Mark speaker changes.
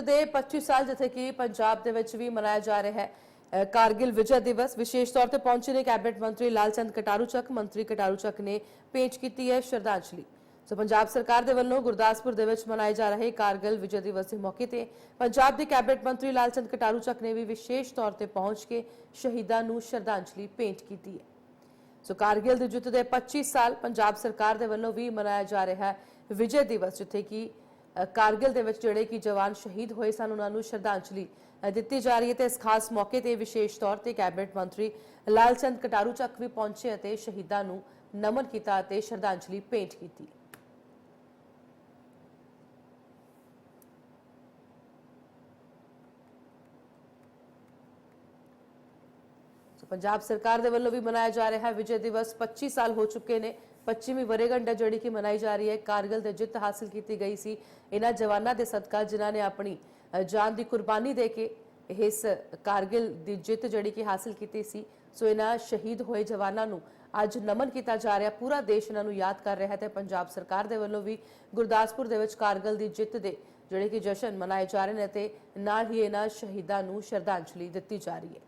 Speaker 1: ਦੇ 25 ਸਾਲ ਜਿੱਥੇ ਕਿ ਪੰਜਾਬ ਦੇ ਵਿੱਚ ਵੀ ਮਨਾਇਆ ਜਾ ਰਿਹਾ ਹੈ ਕਾਰਗਿਲ ਵਿਜੈ ਦਿਵਸ। ਵਿਸ਼ੇਸ਼ ਤੌਰ ਤੇ ਪਹੁੰਚੇ ਨੇ ਕੈਬਨਿਟ ਮੰਤਰੀ ਲਾਲਚੰਦ ਕਟਾਰੂ ਚੱਕ ਮੰਤਰੀ ਕਟਾਰੂ ਚੱਕ ਨੇ ਪੇਸ਼ ਕੀਤੀ ਹੈ ਸ਼ਰਧਾਂਜਲੀ। ਸੋ ਪੰਜਾਬ ਸਰਕਾਰ ਦੇ ਵੱਲੋਂ ਗੁਰਦਾਸਪੁਰ ਦੇ ਵਿੱਚ ਮਨਾਏ ਜਾ ਰਹੇ ਕਾਰਗਿਲ ਵਿਜੈ ਦਿਵਸ ਦੇ ਮੌਕੇ ਤੇ ਪੰਜਾਬ ਦੇ ਕੈਬਨਿਟ ਮੰਤਰੀ ਲਾਲਚੰਦ ਕਟਾਰੂ ਚੱਕ ਨੇ ਵੀ ਵਿਸ਼ੇਸ਼ ਤੌਰ ਤੇ ਪਹੁੰਚ ਕੇ ਸ਼ਹੀਦਾਂ ਨੂੰ ਸ਼ਰਧਾਂਜਲੀ ਭੇਂਟ ਕੀਤੀ ਹੈ। ਸੋ ਕਾਰਗਿਲ ਦੀ ਜਿੱਤ ਦੇ 25 ਸਾਲ ਪੰਜਾਬ ਸਰਕਾਰ ਦੇ ਵੱਲੋਂ ਵੀ ਮਨਾਇਆ ਜਾ ਰਿਹਾ ਹੈ ਵਿਜੇ ਦਿਵਸ, ਜਿੱਥੇ ਕਿ ਕਾਰਗਿਲ ਦੇ ਵਿੱਚ ਜਿਹੜੇ ਕਿ ਜਵਾਨ ਸ਼ਹੀਦ ਹੋਏ ਸਨ, ਉਹਨਾਂ ਨੂੰ ਸ਼ਰਧਾਂਜਲੀ ਦਿੱਤੀ ਜਾ ਰਹੀ ਹੈ ਤੇ ਇਸ ਖਾਸ ਮੌਕੇ ਤੇ ਵਿਸ਼ੇਸ਼ ਤੌਰ ਤੇ ਕੈਬਨਿਟ ਮੰਤਰੀ ਲਾਲਚੰਦ ਕਟਾਰੂ ਚੱਕ ਵੀ ਪਹੁੰਚੇ ਅਤੇ ਸ਼ਹੀਦਾਂ ਨੂੰ ਨਮਨ ਕੀਤਾ ਅਤੇ ਸ਼ਰਧਾਂਜਲੀ ਭੇਂਟ ਕੀਤੀ। ਪੰਜਾਬ ਸਰਕਾਰ ਦੇ ਵੱਲੋਂ ਵੀ ਮਨਾਇਆ ਜਾ ਰਿਹਾ ਹੈ। ਵਿਜੇ ਦਿਵਸ 25 ਸਾਲ ਹੋ ਚੁੱਕੇ ਨੇ। 25ਵੀਂ ਵਰੇਗੰਢ ਜਿਹੜੀ ਕਿ ਮਨਾਈ ਜਾ ਰਹੀ ਹੈ। ਕਾਰਗਿਲ ਦੇ ਜਿੱਤ ਹਾਸਲ ਕੀਤੀ ਗਈ ਸੀ। ਇਹਨਾਂ ਜਵਾਨਾਂ ਦੇ ਸਦਕਾ ਜਿਨ੍ਹਾਂ ਨੇ ਆਪਣੀ ਜਾਨ ਦੀ ਕੁਰਬਾਨੀ ਦੇ ਕੇ ਇਸ ਕਾਰਗਿਲ ਦੀ ਜਿੱਤ ਜਿਹੜੀ ਕਿ ਹਾਸਲ ਕੀਤੀ ਸੀ। ਸੋ ਇਹਨਾਂ ਸ਼ਹੀਦ ਹੋਏ ਜਵਾਨਾਂ ਨੂੰ ਅੱਜ ਨਮਨ ਕੀਤਾ ਜਾ ਰਿਹਾ। ਪੂਰਾ ਦੇਸ਼ ਇਹਨਾਂ ਨੂੰ ਯਾਦ ਕਰ ਰਿਹਾ ਹੈ ਤੇ ਪੰਜਾਬ ਸਰਕਾਰ ਦੇ ਵੱਲੋਂ ਵੀ ਗੁਰਦਾਸਪੁਰ ਦੇ ਵਿੱਚ ਕਾਰਗਿਲ ਦੀ ਜਿੱਤ ਦੇ ਜਿਹੜੇ ਕਿ ਜਸ਼ਨ ਮਨਾਏ ਜਾ ਰਹੇ ਨੇ ਤੇ ਨਾਲ ਹੀ ਇਹਨਾਂ ਸ਼ਹੀਦਾਂ ਨੂੰ ਸ਼ਰਧਾਂਜਲੀ ਦਿੱਤੀ ਜਾ ਰਹੀ ਹੈ।